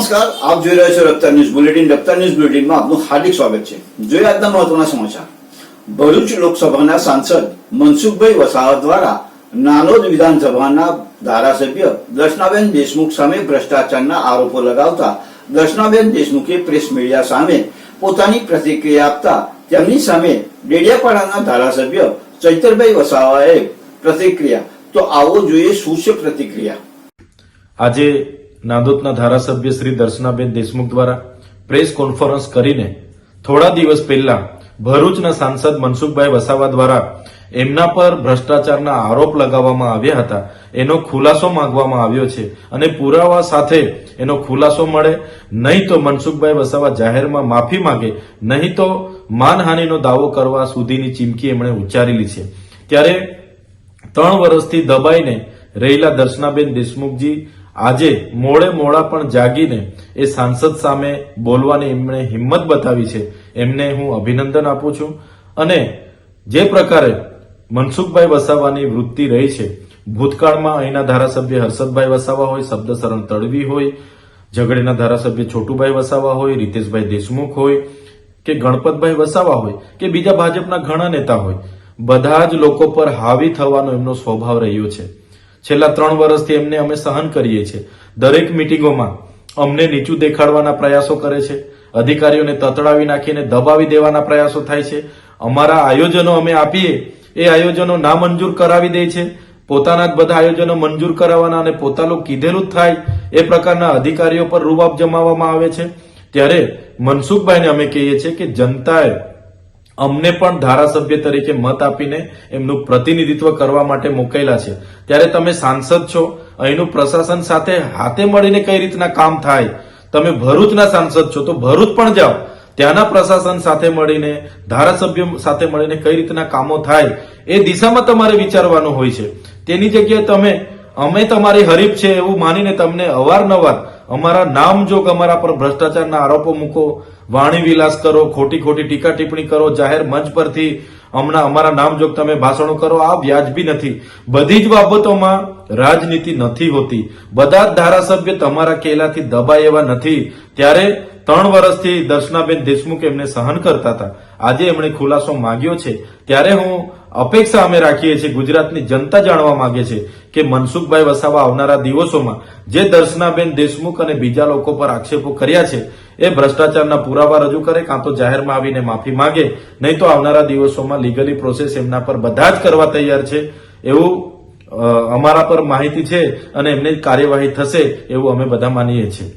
નમસ્કાર, આપ જોઈ રહ્યા છો Raftaar news bulletin. Raftaar news બુલેટિનમાં આપનું હાર્દિક સ્વાગત છે. જોઈએ આજના મહત્વના સમાચાર. ભરૂચ લોકસભાના સાંસદ મનસુખભાઈ વસાવત દ્વારા નાનોદ વિધાનસભાના ધારાસભ્ય દર્શનાબેન દેશમુખ સામે ભ્રષ્ટાચારના આરોપો લગાવતા દર્શનાબેન દેશમુખે પ્રેસ મીડિયા સામે પોતાની પ્રતિક્રિયા આપતા તેમની સામે ડેડિયાપાડાના ધારાસભ્ય ચૈતરભાઈ વસાવાએ પ્રતિક્રિયા. તો આવો જોઈએ શું છે પ્રતિક્રિયા? આજે નાંદોદના ધારાસભ્ય શ્રી દર્શનાબેન દેશમુખ દ્વારા પ્રેસ કોન્ફરન્સ કરીને થોડા દિવસ પહેલા ભરૂચના સાંસદ મનસુખભાઈ વસાવા દ્વારા એમના પર ભ્રષ્ટાચારના આરોપ લગાવવામાં આવ્યા હતા. એનો ખુલાસો માંગવામાં આવ્યો છે અને પુરાવા સાથે એનો ખુલાસો મળે. નહીં તો મનસુખભાઈ વસાવા જાહેરમાં માફી માંગે, નહીં તો માનહાનિનો દાવો કરવા સુધીની ચીમકી એમણે ઉચ્ચારેલી છે. ત્યારે ત્રણ વર્ષથી દબાઈને રહેલા દર્શનાબેન દેશમુખજી આજે મોડે મોડા પણ જાગીને એ સાંસદ સામે બોલવાની એમણે હિંમત બતાવી છે. એમને હું અભિનંદન આપું છું. અને જે પ્રકારે મનસુખભાઈ વસાવાની વૃત્તિ રહી છે, ભૂતકાળમાં અહીંના ધારાસભ્ય હર્ષદભાઈ વસાવા હોય શબ્દશરણ તડવી હોય, ઝઘડેના ધારાસભ્ય છોટુભાઈ વસાવા હોય, રીતેશભાઈ દેશમુખ હોય, કે ગણપતભાઈ વસાવા હોય, કે બીજા ભાજપના ઘણા નેતા હોય, બધા જ લોકો પર હાવી થવાનો એમનો સ્વભાવ રહ્યો છે. છેલ્લા ત્રણ વર્ષથી એમને અમે સહન કરીએ છીએ. દરેક મિટિંગોમાં અમને નીચું દેખાડવાના પ્રયાસો કરે છે. અધિકારીઓને તતડાવી નાખીને દબાવી દેવાના પ્રયાસો થાય છે. અમારા આયોજનો અમે આપીએ, એ આયોજનો નામંજૂર કરાવી દે છે. પોતાના જ બધા આયોજનો મંજૂર કરાવવાના અને પોતાનું કીધેલું જ થાય, એ પ્રકારના અધિકારીઓ પર રૂબાબ જમાવવામાં આવે છે. ત્યારે મનસુખભાઈને અમે કહીએ છીએ કે જનતાએ અમને પણ ધારાસભ્ય તરીકે મત આપીને એમનું પ્રતિનિધિત્વ કરવા માટે મોકલેલા છે. ત્યારે તમે સાંસદ છો, અહીંનું પ્રશાસન સાથે હાથે મળીને કઈ રીતના કામ થાય? તમે ભરૂચના સાંસદ છો, તો ભરૂચ પણ જાઓ. ત્યાંના પ્રશાસન સાથે મળીને, ધારાસભ્ય સાથે મળીને કઈ રીતના કામો થાય, એ દિશામાં તમારે વિચારવાનું હોય છે. તેની જગ્યાએ તમે અમે તમારી હરીફ છે એવું માનીને તમને અવારનવાર અમારા નામજોગ અમારા પર ભ્રષ્ટાચારના આરોપો મૂકો, વાણી વિલાસ કરો, ખોટી ખોટી ટીકા ટિપ્પણી કરો, જાહેર મંચ પરથી હમણાં અમારા નામજોગ તમે ભાષણો કરો, આ વ્યાજબી નથી. બધી જ બાબતોમાં રાજનીતિ નથી હોતી. બધા જ ધારાસભ્ય તમારા કેલાથી દબાય એવા નથી. ત્યારે ત્રણ વર્ષથી દર્શનાબેન દેશમુખ એમને સહન કરતા હતા. આજે એમણે ખુલાસો માંગ્યો છે. ત્યારે હું અપેક્ષા અમે રાખીએ છીએ ગુજરાતની જનતા જાણવા માંગે છે. કે મનસુખભાઈ વસાવા આવનારા દિવસોમાં જે દર્શનાબેન દેશમુખ અને બીજા લોકો પર આક્ષેપો કર્યા છે, એ ભ્રષ્ટાચારના પુરાવા રજૂ કરે કાં તો જાહેરમાં આવીને માફી માંગે, નહીં તો આવનારા દિવસોમાં લીગલી પ્રોસેસ એમના પર બધા જ કરવા તૈયાર છે, એવું અમારા પર માહિતી છે અને એમની કાર્યવાહી થશે, એવું અમે બધા માનીએ છીએ.